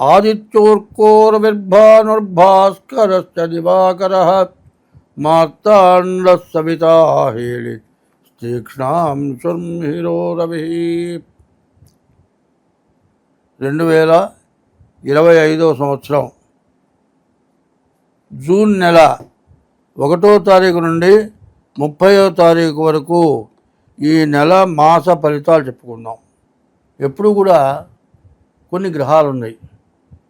త్వం భక్తానాం ఏకదం తముపాస్మహే ఆదిత్యోర్కోరవిర్భానుర్భాస్కరశ్చ దివాకరः మార్తాండः తీక్ష్ణాం రవి. రెండు వేల ఇరవై ఐదో సంవత్సరం జూన్ నెల ఒకటో తారీఖు నుండి ముప్పయో తారీఖు వరకు ఈ నెల మాస ఫలితాలు చెప్పుకుందాం. ఎప్పుడు కూడా కొన్ని గ్రహాలు ఉన్నాయి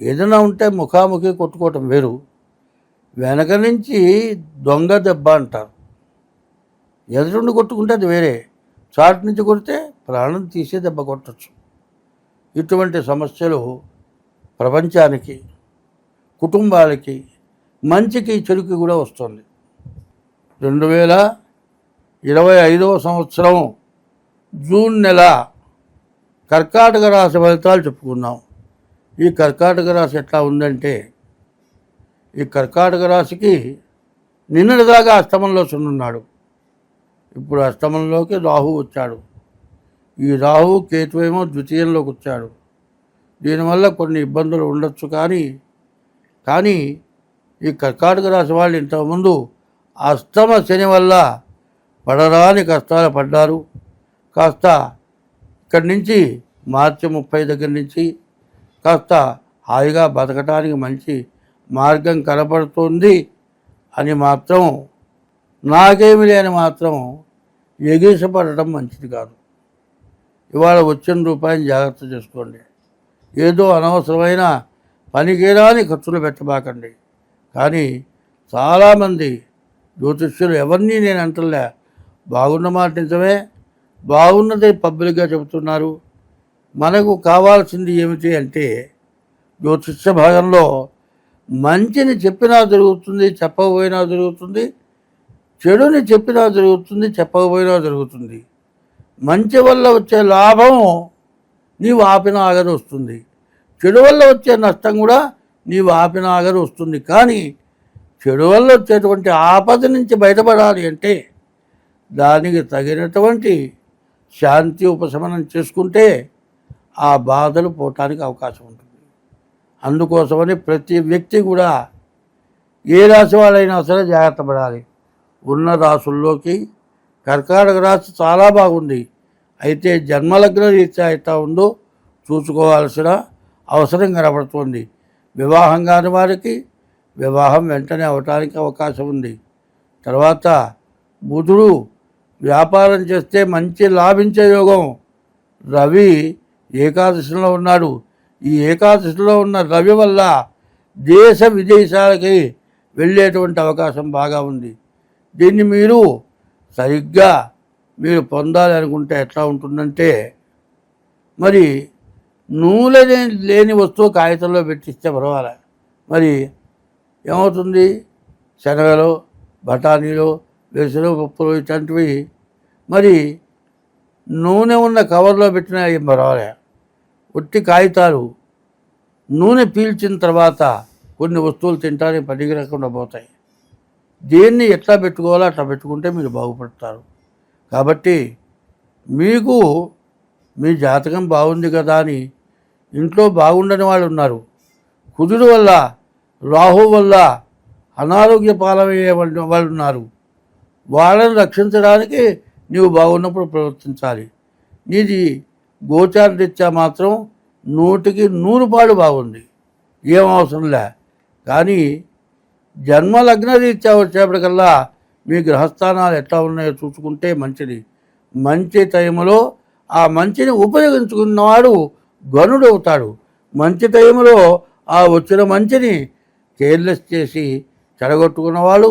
ఏదైనా ఉంటే ముఖాముఖి కొట్టుకోవటం వేరు. వెనక నుంచి దొంగ దెబ్బ అంటారు. ఎదురుండి కొట్టుకుంటే అది వేరే. చాటు నుంచి కొడితే ప్రాణం తీసే దెబ్బ కొట్టచ్చు. ఇటువంటి సమస్యలు ప్రపంచానికి కుటుంబాలకి మంచికి చెడుకి కూడా వస్తుంది. రెండు వేల ఇరవై ఐదవ సంవత్సరం జూన్ నెల కర్కాటక రాశి ఫలితాలు చెప్పుకున్నాం. ఈ కర్కాటక రాశి ఎట్లా ఉందంటే ఈ కర్కాటక రాశికి నిన్నటిదాకా అష్టమంలో సున్నున్నాడు ఇప్పుడు అష్టమంలోకి రాహు వచ్చాడు. ఈ రాహు కేతువేమో ద్వితీయంలోకి వచ్చాడు. దీనివల్ల కొన్ని ఇబ్బందులు ఉండొచ్చు కానీ కానీ ఈ కర్కాటక రాశి వాళ్ళు ఇంతకుముందు అష్టమ శని వల్ల పడరాని కష్టాలు పడ్డారు. కాస్త ఇక్కడి నుంచి మార్చి ముప్పై దగ్గర నుంచి కాస్త హాయిగా బతకటానికి మంచి మార్గం కనపడుతుంది అని మాత్రం నాకేమి లేని మాత్రం ఎగిసపడటం మంచిది కాదు. ఇవాళ వచ్చిన రూపాయిని జాగ్రత్త చేసుకోండి. ఏదో అనవసరమైన పనికిరాని ఖర్చులు పెట్టబాకండి. కానీ చాలామంది జ్యోతిష్యులు ఎవరిని నేను అంటలే బాగున్న మాట నిజమే బాగున్నది పబ్లిక్గా చెబుతున్నారు. మనకు కావాల్సింది ఏమిటి అంటే జ్యోతిష్య భాగంలో మంచిని చెప్పినా జరుగుతుంది చెప్పకపోయినా జరుగుతుంది చెడుని చెప్పినా జరుగుతుంది చెప్పకపోయినా జరుగుతుంది. మంచి వల్ల వచ్చే లాభం నీవు ఆపిన ఆగని వస్తుంది. చెడు వల్ల వచ్చే నష్టం కూడా నీవు ఆపిన ఆగని వస్తుంది. కానీ చెడు వల్ల వచ్చేటువంటి ఆపద నుంచి బయటపడాలి అంటే దానికి తగినటువంటి శాంతి ఉపశమనం చేసుకుంటే ఆ బాధలు పోవటానికి అవకాశం ఉంటుంది. అందుకోసమని ప్రతి వ్యక్తి కూడా ఏ రాశి వాళ్ళైనా సరే జాగ్రత్త పడాలి. ఉన్న రాసుల్లోకి కర్కాటక రాశి చాలా బాగుంది. అయితే జన్మలగ్న రీత్యా ఎట్లా ఉందో చూసుకోవాల్సిన అవసరం కనబడుతుంది. వివాహం కాని వారికి వివాహం వెంటనే అవటానికి అవకాశం ఉంది. తర్వాత బుధుడు వ్యాపారం చేస్తే మంచి లాభించే యోగం రవి ఏకాదశిలో ఉన్నాడు. ఈ ఏకాదశిలో ఉన్న రవి వల్ల దేశ విదేశాలకి వెళ్ళేటువంటి అవకాశం బాగా ఉంది. దీన్ని మీరు సరిగ్గా మీరు పొందాలి అనుకుంటే ఎట్లా ఉంటుందంటే మరి నూనె లేని- వస్తువు కాగితంలో పెట్టిస్తే పర్వాలే. మరి ఏమవుతుంది? శనగలు బఠానీలు వేసలు పప్పులు ఇట్లాంటివి మరి నూనె ఉన్న కవర్లో పెట్టినా ఏం పర్వాలే. ఒట్టి కాగితాలు నూనె పీల్చిన తర్వాత కొన్ని వస్తువులు తింటానికి పనికి రాకుండా పోతాయి. దేన్ని ఎట్లా పెట్టుకోవాలో అట్లా పెట్టుకుంటే మీరు బాగుపడతారు. కాబట్టి మీకు మీ జాతకం బాగుంది కదా అని ఇంట్లో బాగుండని వాళ్ళు ఉన్నారు. కుదురు వల్ల రాహు వల్ల అనారోగ్య పాలమయ్యే వాళ్ళు ఉన్నారు. వాళ్ళని రక్షించడానికి నీవు బాగున్నప్పుడు ప్రవర్తించాలి. నీది గోచార రీత్యా మాత్రం నూటికి నూరు పాడు బాగుంది. ఏం అవసరం లే. కానీ జన్మలగ్న రీత్యా వచ్చేప్పటికల్లా మీ గ్రహస్థానాలు ఎట్లా ఉన్నాయో చూసుకుంటే మంచిది. మంచి టైంలో ఆ మంచిని ఉపయోగించుకున్నవాడు గనుడు అవుతాడు. మంచి టైంలో ఆ వచ్చిన మంచిని కేర్లెస్ చేసి చెడగొట్టుకున్న వాళ్ళు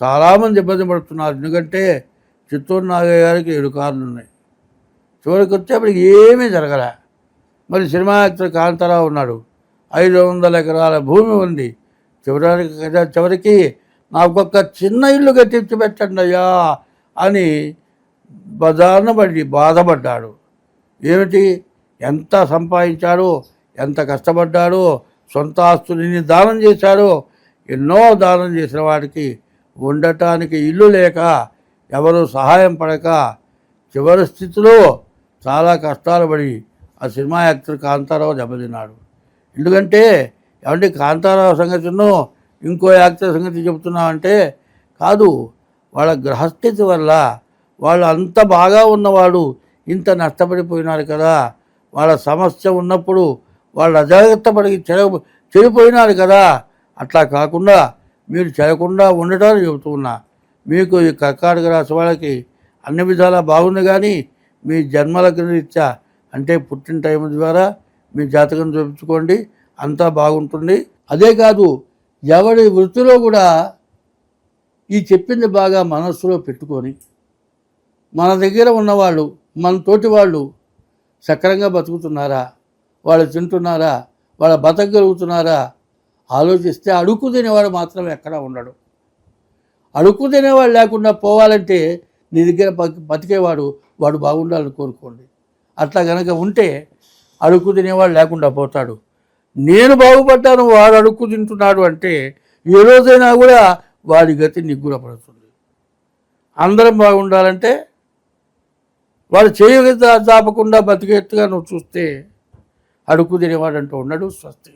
చాలామంది ఇబ్బంది పడుతున్నారు. ఎందుకంటే చిత్తూరు నాగయ్య గారికి ఏడు కార్లు ఉన్నాయి చివరికి వచ్చేప్పటికి ఏమీ జరగలే. మరి సినిమా యాక్టర్ కాంతారావు ఉన్నాడు. ఐదు వందల ఎకరాల భూమి ఉంది. చివరికి చివరికి నాకు ఒక చిన్న ఇల్లు కట్టించి పెట్టండి అయ్యా అని బజార్న పడి బాధపడ్డాడు. ఏమిటి? ఎంత సంపాదించాడో? ఎంత కష్టపడ్డాడో? సొంత ఆస్తులని దానం చేశాడో? ఎన్నో దానం చేసిన వాడికి ఉండటానికి ఇల్లు లేక ఎవరు సహాయం పడక చివరి స్థితిలో చాలా కష్టాలు పడి ఆ సినిమా యాక్టర్ కాంతారావు దెబ్బతిన్నాడు. ఎందుకంటే ఏమంటే కాంతారావు సంగతిను ఇంకో యాక్టర్ సంగతి చెబుతున్నామంటే కాదు వాళ్ళ గ్రహస్థితి వల్ల వాళ్ళు అంత బాగా ఉన్నవాడు ఇంత నష్టపడిపోయినారు కదా. వాళ్ళ సమస్య ఉన్నప్పుడు వాళ్ళు అజాగ్రత్త పడి చెడ చెడిపోయినారు కదా. అట్లా కాకుండా మీరు చేయకుండా ఉండటాన్ని చెబుతున్నా మీకు ఈ కర్కాటక రాశి వాళ్ళకి అన్ని విధాలా బాగుంది కానీ మీ జన్మలగ్న రీత్యా అంటే పుట్టిన టైం ద్వారా మీ జాతకం చూపించుకోండి. అంతా బాగుంటుంది. అదే కాదు ఎవడి వృత్తిలో కూడా ఈ చెప్పింది బాగా మనస్సులో పెట్టుకొని మన దగ్గర ఉన్నవాళ్ళు మన తోటి వాళ్ళు సక్రంగా బతుకుతున్నారా? వాళ్ళు తింటున్నారా? వాళ్ళ బతకగలుగుతున్నారా? ఆలోచిస్తే అడుక్కు తినేవాడు మాత్రం ఎక్కడ ఉండడు. అడుక్కు తినేవాడు లేకుండా పోవాలంటే నీ దగ్గర బతికేవాడు వాడు బాగుండాలని కోరుకోండి. అట్లా గనక ఉంటే అడుక్కు తినేవాడు లేకుండా పోతాడు. నేను బాగుపడ్డాను వాడు అడుక్కు తింటున్నాడు అంటే ఏ రోజైనా కూడా వాడి గతి నిగ్గుర పడుతుంది అందరం బాగుండాలంటే వాడు చేయగ దాపకుండా బతికేట్టుగా నువ్వు చూస్తే అడుక్కు తినేవాడంటూ ఉన్నాడు స్వస్తి.